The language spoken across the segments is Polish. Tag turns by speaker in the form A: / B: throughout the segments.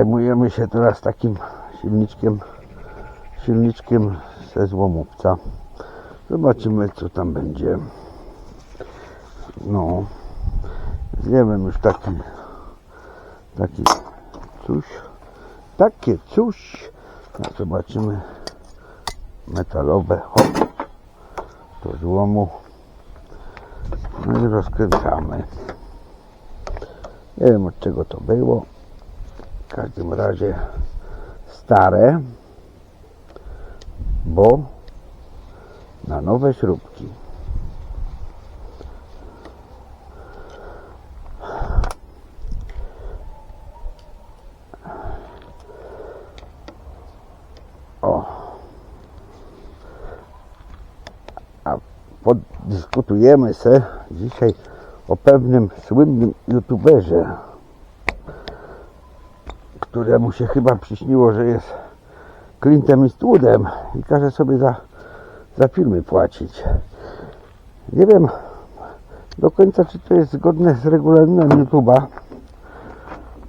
A: zajmujemy się teraz takim silniczkiem, silniczkiem ze złomówca. Zobaczymy co tam będzie. No, zjemy już taki, taki coś, takie coś. No, zobaczymy metalowe, hop, do złomu. No i rozkręcamy. Nie wiem od czego to było. W każdym razie stare, bo na nowe śrubki. O. Podyskutujemy se dzisiaj o pewnym słynnym youtuberze, któremu się chyba przyśniło, że jest Clintem Eastwoodem i każe sobie za, za filmy płacić. Nie wiem do końca, czy to jest zgodne z regulaminem YouTube'a,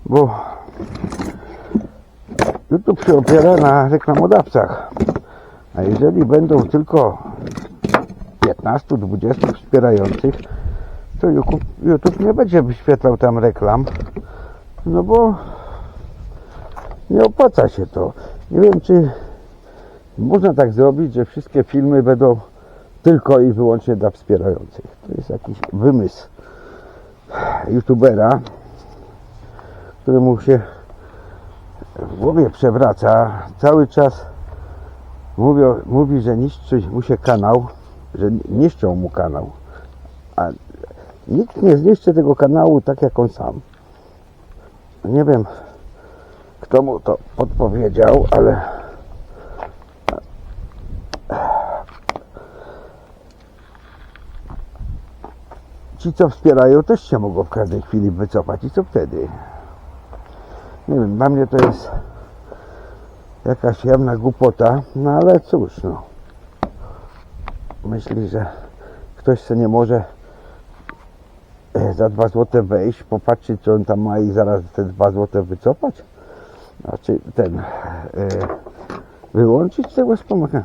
A: bo YouTube się opiera na reklamodawcach. A jeżeli będą tylko 15-20 wspierających, to YouTube, nie będzie wyświetlał tam reklam, no bo nie opłaca się to. Nie wiem, czy można tak zrobić, że wszystkie filmy będą tylko i wyłącznie dla wspierających. To jest jakiś wymysł youtubera, któremu się w głowie przewraca. Cały czas mówi, mówi że niszczy mu się kanał, że niszczą mu kanał. A nikt nie zniszczy tego kanału tak jak on sam. Nie wiem, kto mu to podpowiedział, ale ci, co wspierają, też się mogą w każdej chwili wycofać. I co wtedy? Nie wiem, dla mnie to jest jakaś jawna głupota, no ale cóż, no. Myśli, że ktoś se nie może e, za 2 złote wejść, popatrzeć co on tam ma i zaraz te 2 złote wycofać? Znaczy ten e, wyłączyć tego wspomagania.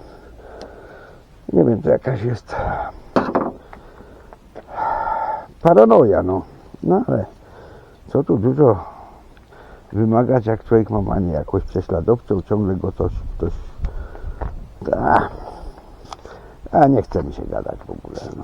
A: Nie wiem, to jakaś jest paranoja, no. No ale co tu dużo wymagać, jak człowiek ma manię jakąś prześladowcą, ciągle go coś, ktoś... A, a nie chce mi się gadać w ogóle, no.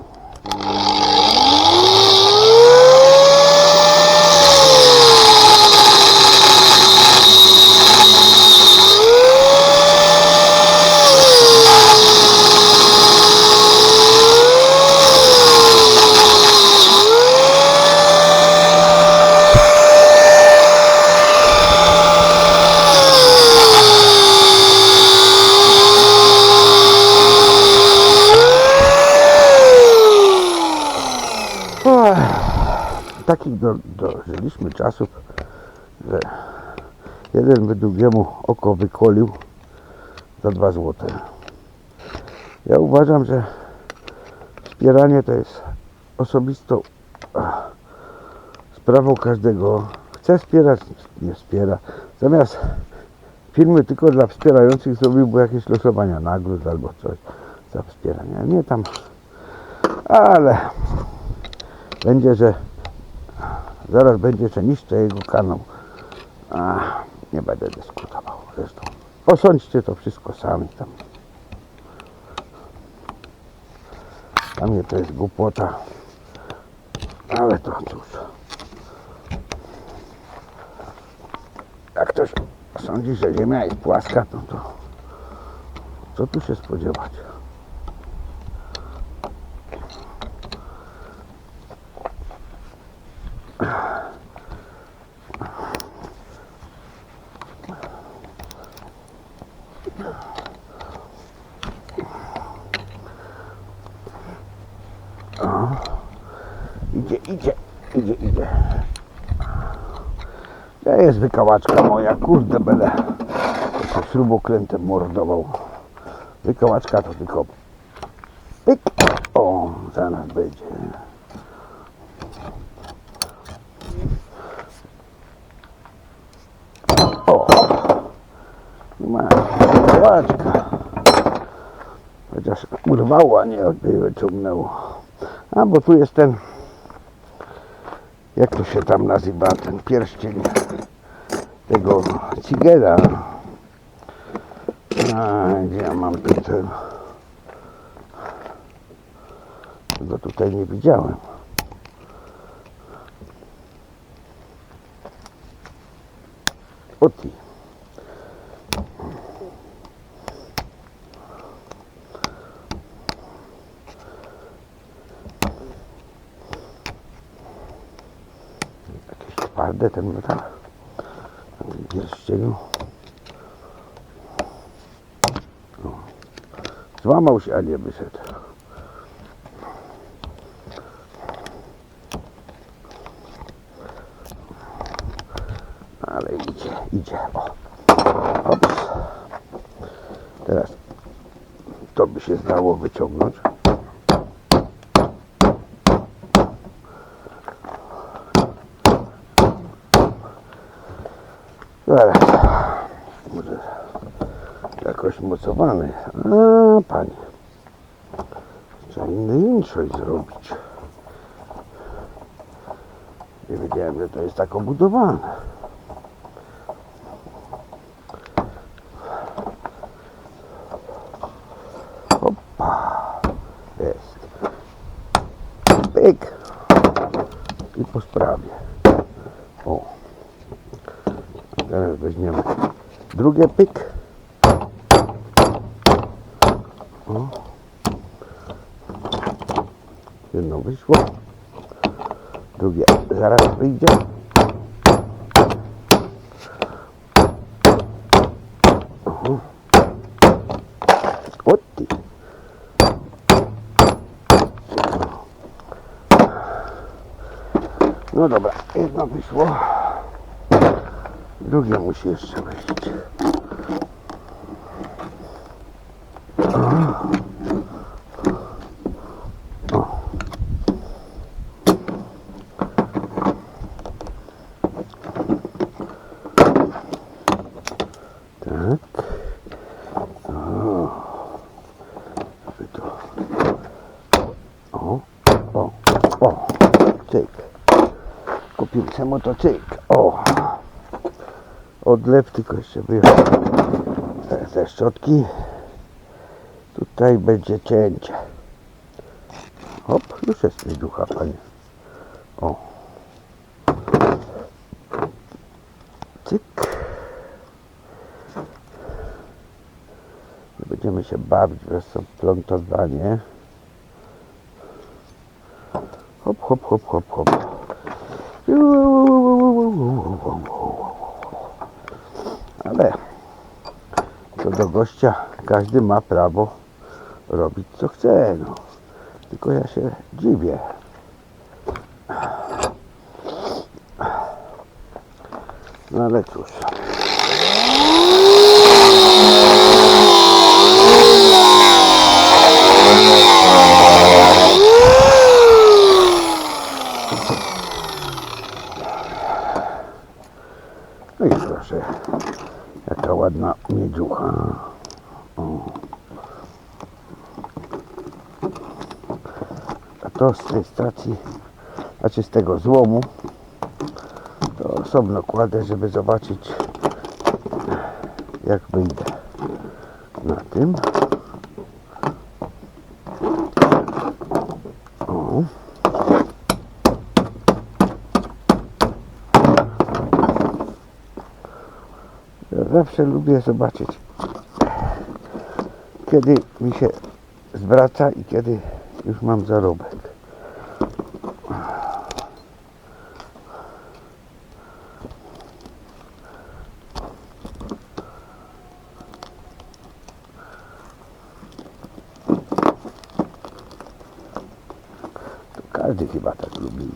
A: Ach, Do, dożyliśmy czasów, że jeden by drugiemu oko wykolił za dwa złote. Ja uważam, że wspieranie to jest osobistą sprawą każdego. Chce wspierać, nie wspiera. Zamiast filmy tylko dla wspierających zrobiłby jakieś losowania nagród albo coś za wspieranie. Nie tam, ale będzie, że zaraz będzie, że niszczę jego kanał. A, nie będę dyskutował zresztą. Posądźcie to wszystko sami tam. Dla mnie to jest głupota. Ale to cóż. Jak ktoś sądzi, że Ziemia jest płaska, no to co tu się spodziewać? Idzie, idzie, idzie, idzie. Gdzie jest wykałaczka moja? Kurde, będę śrubokrętem mordował. Wykałaczka to tylko pyk. O, zaraz będzie. O, Ma pałaczka. Chociaż urwało, a nie wyciągnęło. A bo tu jest ten, jak to się tam nazywa, ten pierścień tego cigera. A, gdzie ja mam ten? Go tutaj nie widziałem. O ty. Jakieś twarde ten metal. Na tym pierścieniu. O. Złamał się, a nie wyszedł. Ale idzie, idzie. O. Ops. Teraz to by się zdało wyciągnąć. Zaraz. Może jakoś mocowany. A, panie. Trzeba inny inszość zrobić. Nie wiedziałem, że to jest tak obudowane. Opa. Jest. Pyk. I po sprawie. O. Teraz weźmiemy drugie pyk. O. Jedno wyszło. Drugie zaraz wyjdzie. O. O ty. No dobra, jedno wyszło. Drugie musi jeszcze wyjść. O. O. Tak. O. Żeby to. O. O. O. Cyk. Kupiłem sobie motocykl. O. Odlew tylko jeszcze wyjąć te- te szczotki. Tutaj będzie cięcie. Hop, już jest ducha, panie. O. Cyk. Będziemy się bawić w rozplątowanie. Hop, hop, hop, hop. Ale co do gościa, każdy ma prawo robić co chce. No. Tylko ja się dziwię. No ale cóż. No ładna miedziucha. O. A to z tej stacji, znaczy z tego złomu, to osobno kładę, żeby zobaczyć jak wyjdę na tym. Zawsze lubię zobaczyć, kiedy mi się zwraca i kiedy już mam zarobek. Każdy chyba tak lubi.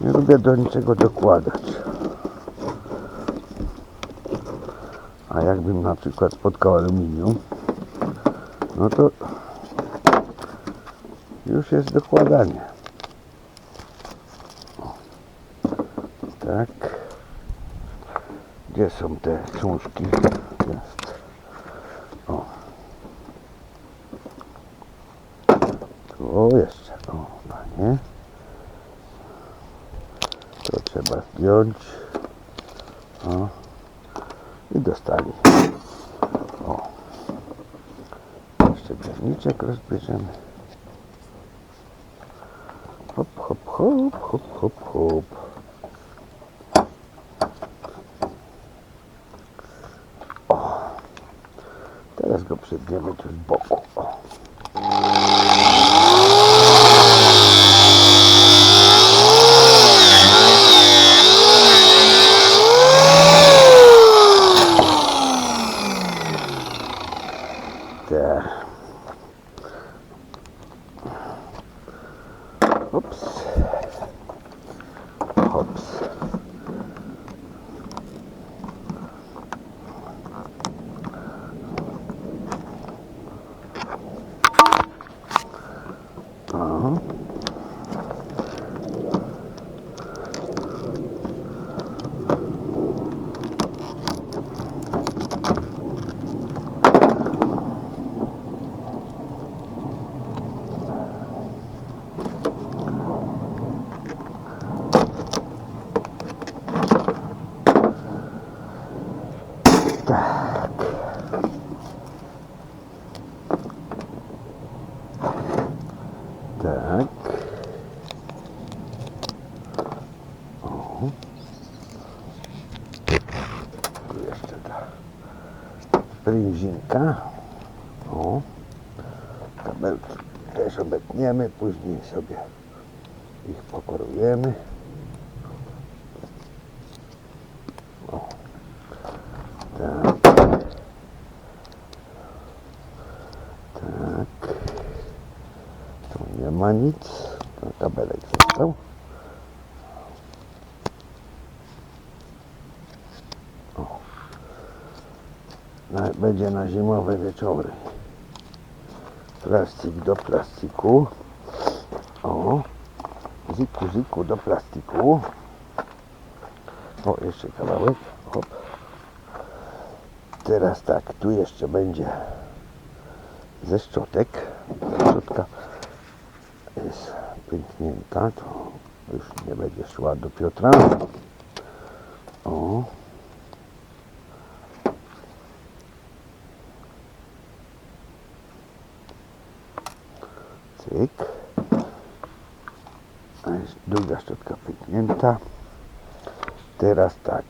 A: Nie lubię do niczego dokładać. A jakbym na przykład spotkał aluminium, no to już jest dokładanie. Tak. Gdzie są te książki? Jest. O. Tu jeszcze. O, panie. To trzeba zdjąć. O. I dostali. O. Pierniczek rozbierzemy. Hop, hop, hop, hop, hop, hop. Teraz go przedniemy tu z boku. O. Tak. Ups. Hops. Aha. Tak. Tak. O. Tu jeszcze ta sprężynka. O. Kabelki też obetniemy, później sobie ich pokorujemy. O. Tak. Tak. Tu nie ma nic. Kabelek został. Będzie na zimowe wieczory. Plastik do plastiku. O. Ziku, ziku do plastiku. O, jeszcze kawałek. Hop. Teraz tak, tu jeszcze będzie ze szczotek. Szczotka jest pęknięta, to już nie będzie szła do Piotra. O. Cyk. A jest druga szczotka pęknięta. Teraz tak.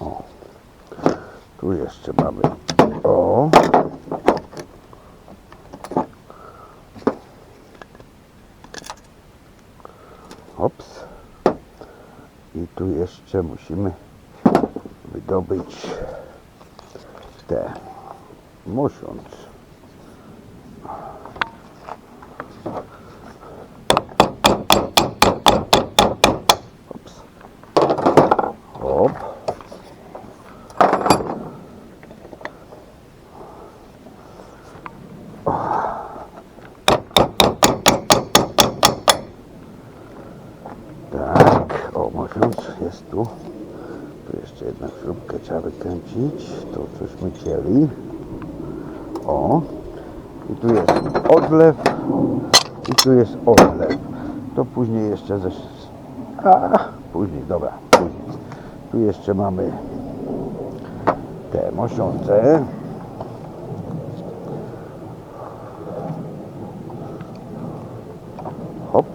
A: O. Tu jeszcze mamy. O. Hops. I tu jeszcze musimy wydobyć te mosiąc. Hops. Hop. Tak, o mosiąc jest tu. Tu jeszcze jedna śrubkę trzeba wykręcić. To cośmy cieli. O. I tu jest odlew. I tu jest odlew. To później jeszcze ze... A, później, dobra, później. Tu jeszcze mamy te mosiące. Hop.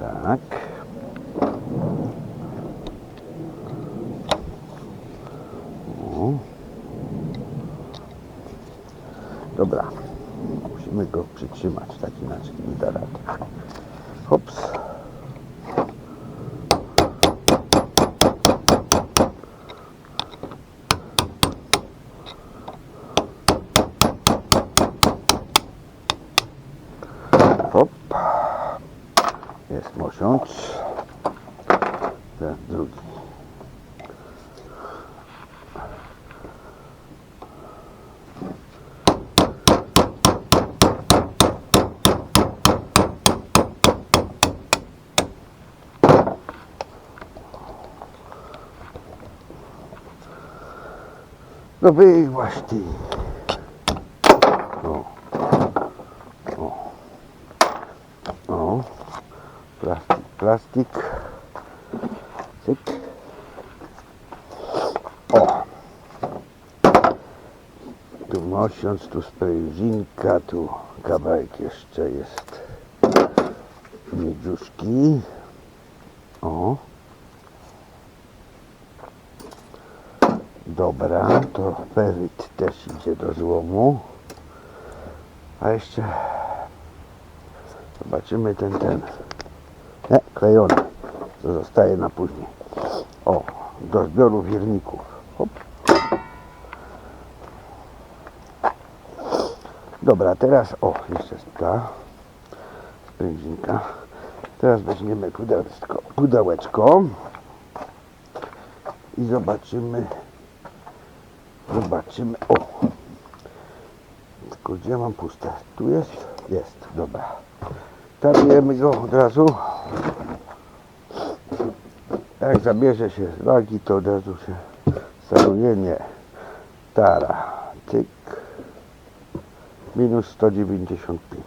A: Tak. O. Dobra. Musimy go przytrzymać, tak inaczej nie da rady. Hops. Hop. Jest mosiąc. Ten drugi. No wyłaś ty. O. O. O. Plastik, plastik. Cyk. O. Tu mosiąc, tu sprężynka, tu kawałek jeszcze jest miedziuszki. O. Dobra, peryt też idzie do złomu. A jeszcze zobaczymy ten, ten. Nie, klejony. To zostaje na później. O, do zbioru wirników. Hop. Dobra, teraz, o, jeszcze ta sprężynka. Teraz weźmiemy pudełeczko, pudełeczko i zobaczymy, zobaczymy, o, tylko gdzie mam puste? Tu jest? Jest, dobra. Tabujemy go od razu. Jak zabierze się z wagi, to od razu się staruje, nie. Tara, cyk. Minus 195.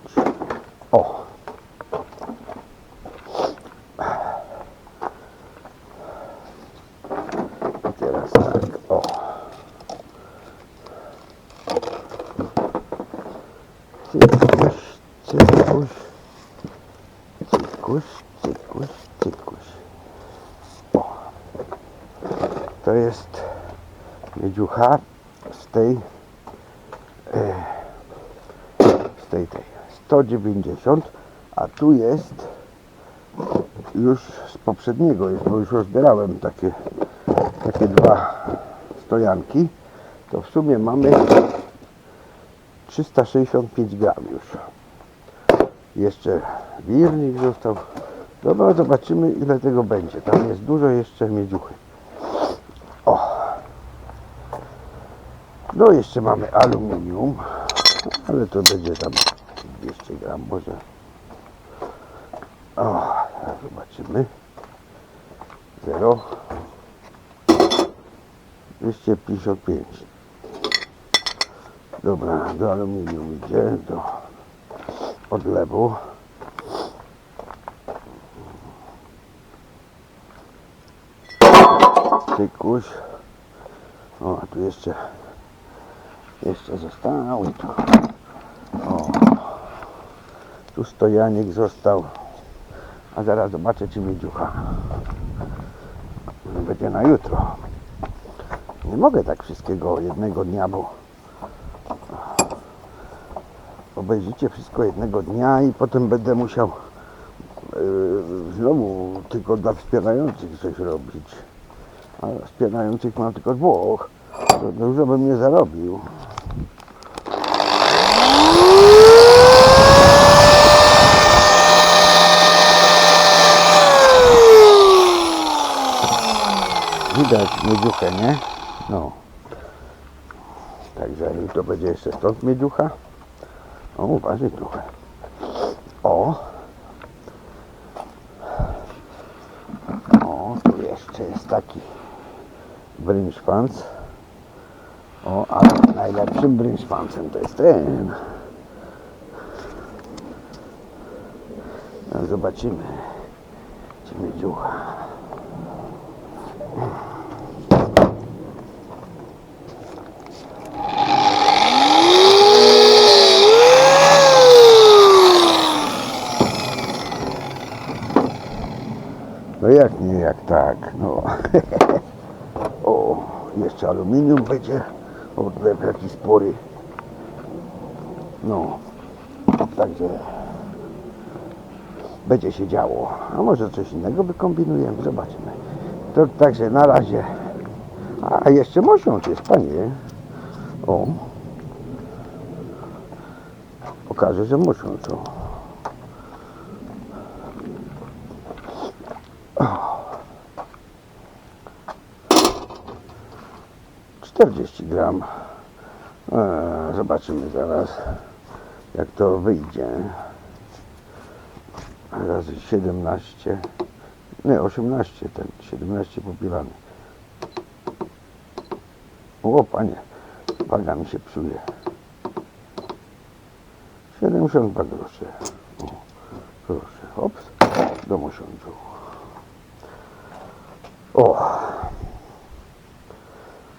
A: O. I teraz tak, o. Cykuś, cykuś. Cykuś, cykuś, cykuś. O. To jest miedziucha z tej e, z tej tej 190 a tu jest już z poprzedniego bo już rozbierałem takie takie dwa stojanki. To w sumie mamy 365 gram już. Jeszcze wirnik został. Dobra zobaczymy ile tego będzie. Tam jest dużo jeszcze miedziuchy. O. No jeszcze mamy aluminium ale to będzie tam 200 gram może o zobaczymy. 0 255 dobra do aluminium idzie do odlewu cykuś o tu jeszcze jeszcze zostały tu o. Tu stojanik został a zaraz zobaczę czy miedziucha będzie na jutro. Nie mogę tak wszystkiego jednego dnia bo obejrzycie wszystko jednego dnia i potem będę musiał yy, znowu tylko dla wspierających coś robić. A wspierających mam tylko dwóch. To dużo bym nie zarobił Widać miedziuchę, nie? No. Także to będzie jeszcze stąd miedziucha. O, uważaj trochę. O. O, tu jeszcze jest taki brynszpans. O, ale najlepszym brynszpansem to jest ten. No, zobaczymy, czy miedziucha. Jak nie, jak tak, no. o, jeszcze aluminium będzie, odlew jakiś spory. No, także będzie się działo. A może coś innego wykombinujemy, zobaczymy. To także na razie. A jeszcze mosiąc jest, panie. O. Pokażę, że mosiąc, o. 40 gram. E, zobaczymy zaraz, jak to wyjdzie. Razy 17. Nie, 18 ten, 17 popilany. O, panie, Waga mi się psuje. 72 groszy. O, proszę, hops, do mosiądzu. O!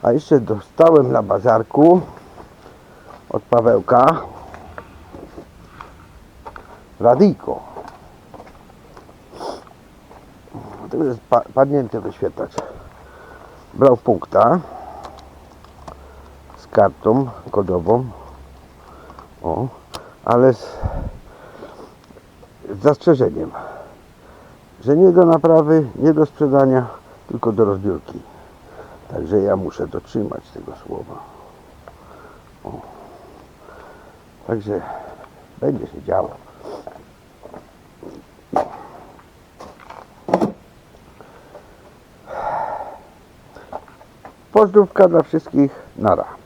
A: A jeszcze dostałem na bazarku od Pawełka radyjko. To jest pa padnięty wyświetlacz. Brał punkta z kartą kodową. O, ale z, z zastrzeżeniem, że nie do naprawy, nie do sprzedania, tylko do rozbiórki. Także ja muszę dotrzymać tego słowa. O. Także będzie się działo. Pozdrówka dla wszystkich. Nara.